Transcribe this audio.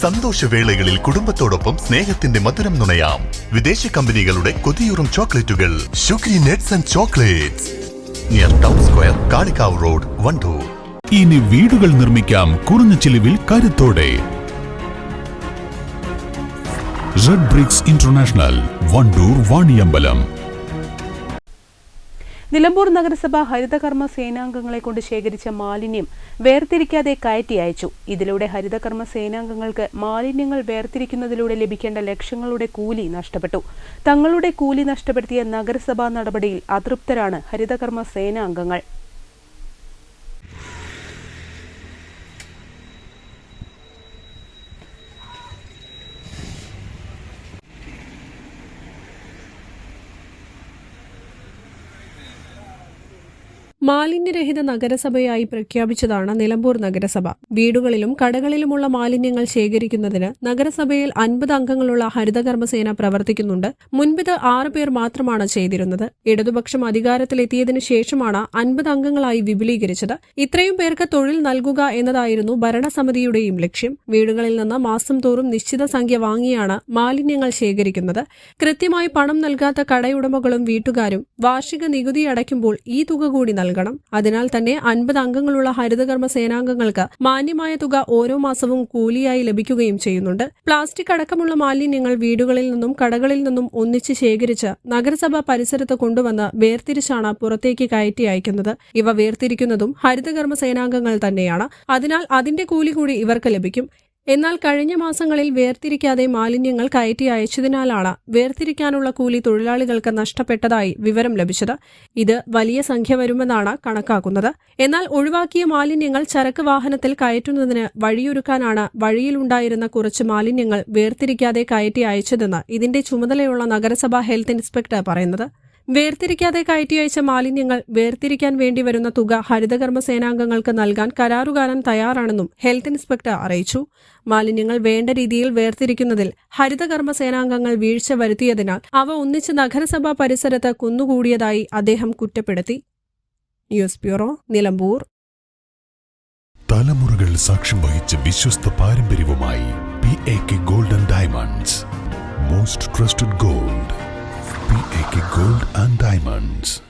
സന്തോഷവേളകളിൽ കുടുംബത്തോടൊപ്പം സ്നേഹത്തിന്റെ മധുരം നുണയാം. വിദേശ കമ്പനികളുടെ കൊതിയൂറും ചോക്ലേറ്റുകൾ. Shukri nuts and chocolates. Near town square Kalikavu road Wandoor. ഇനി വീടുകൾ നിർമ്മിക്കാം കുറഞ്ഞ ചിലവിൽ കരുത്തോടെ. Red bricks international Wandoor Vaniyambalam. Nilambur നഗരസഭ ഹരിതകർമ്മ സേനാംഗങ്ങളെ കൊണ്ട് ശേഖരിച്ച മാലിന്യം വേർതിരിക്കാതെ കയറ്റി അയച്ചു. ഇതിലൂടെ ഹരിതകർമ്മ സേനാംഗങ്ങൾക്ക് മാലിന്യങ്ങൾ വേർതിരിക്കുന്നതിലൂടെ ലഭിക്കേണ്ട ലക്ഷങ്ങളുടെ കൂലി നഷ്ടപ്പെട്ടു. തങ്ങളുടെ കൂലി നഷ്ടപ്പെടുത്തിയ നഗരസഭാ നടപടിയിൽ അതൃപ്തരാണ് ഹരിതകർമ്മ സേനാംഗങ്ങൾ. മാലിന്യരഹിത നഗരസഭയായി പ്രഖ്യാപിച്ചതാണ് നിലമ്പൂർ നഗരസഭ. വീടുകളിലും കടകളിലുമുള്ള മാലിന്യങ്ങൾ ശേഖരിക്കുന്നതിന് നഗരസഭയിൽ അൻപത് അംഗങ്ങളുള്ള ഹരിതകർമ്മസേന പ്രവർത്തിക്കുന്നുണ്ട്. മുൻപിത് ആറ് പേർ മാത്രമാണ് ചെയ്തിരുന്നത്. ഇടതുപക്ഷം അധികാരത്തിലെത്തിയതിനു ശേഷമാണ് അൻപത് അംഗങ്ങളായി വിപുലീകരിച്ചത്. ഇത്രയും പേർക്ക് തൊഴിൽ നൽകുക എന്നതായിരുന്നു ഭരണസമിതിയുടെയും ലക്ഷ്യം. വീടുകളിൽ നിന്ന് മാസം തോറും നിശ്ചിത സംഖ്യ വാങ്ങിയാണ് മാലിന്യങ്ങൾ ശേഖരിക്കുന്നത്. കൃത്യമായി പണം നൽകാത്ത കടയുടമകളും വീട്ടുകാരും വാർഷിക നികുതി അടയ്ക്കുമ്പോൾ ഈ തുക കൂടി നൽകണം. അതിനാൽ തന്നെ അൻപത് അംഗങ്ങളുള്ള ഹരിതകർമ്മ സേനാംഗങ്ങൾക്ക് മാന്യമായ തുക ഓരോ മാസവും കൂലിയായി ലഭിക്കുകയും ചെയ്യുന്നുണ്ട്. പ്ലാസ്റ്റിക് അടക്കമുള്ള മാലിന്യങ്ങൾ വീടുകളിൽ നിന്നും കടകളിൽ നിന്നും ഒന്നിച്ച് ശേഖരിച്ച് നഗരസഭ പരിസരത്ത് കൊണ്ടുവന്ന് വേർതിരിച്ചാണ് പുറത്തേക്ക് കയറ്റി അയക്കുന്നത്. ഇവ വേർതിരിക്കുന്നതും ഹരിതകർമ്മ സേനാംഗങ്ങൾ തന്നെയാണ്. അതിനാൽ അതിന്റെ കൂലി കൂടി ഇവർക്ക് ലഭിക്കും. എന്നാൽ കഴിഞ്ഞ മാസങ്ങളിൽ വേർതിരിക്കാതെ മാലിന്യങ്ങൾ കയറ്റി അയച്ചതിനാലാണ് വേർതിരിക്കാനുള്ള കൂലി തൊഴിലാളികൾക്ക് നഷ്ടപ്പെട്ടതായി വിവരം ലഭിച്ചത്. ഇത് വലിയ സംഖ്യ വരുമെന്നാണ് കണക്കാക്കുന്നത്. എന്നാൽ ഒഴിവാക്കിയ മാലിന്യങ്ങൾ ചരക്ക് വാഹനത്തിൽ കയറ്റുന്നതിന് വഴിയൊരുക്കാനാണ് വഴിയിലുണ്ടായിരുന്ന കുറച്ച് മാലിന്യങ്ങൾ വേർതിരിക്കാതെ കയറ്റി അയച്ചതെന്ന് ഇതിന്റെ ചുമതലയുള്ള നഗരസഭാ ഹെൽത്ത് ഇൻസ്പെക്ടർ പറയുന്നത്. വേർതിരിക്കാതെ കയറ്റി അയച്ച മാലിന്യങ്ങൾ വേർതിരിക്കാൻ വേണ്ടി വരുന്ന തുക ഹരിതകർമ്മ സേനാംഗങ്ങൾക്ക് നൽകാൻ കരാറുകാരൻ തയ്യാറാണെന്നും ഹെൽത്ത് ഇൻസ്പെക്ടർ അറിയിച്ചു. മാലിന്യങ്ങൾ വേണ്ട രീതിയിൽ വേർതിരിക്കുന്നതിൽ ഹരിതകർമ്മ സേനാംഗങ്ങൾ വീഴ്ച വരുത്തിയതിനാൽ അവ ഒന്നിച്ച് നഗരസഭാ പരിസരത്ത് കുന്നുകൂടിയതായി അദ്ദേഹം കുറ്റപ്പെടുത്തി. News bureau Nilambur. തലമുറകൾ സാക്ഷ്യം വഹിച്ച വിശ്വസ്ത പാരമ്പര്യവുമായി P A K golden diamonds most trusted gold P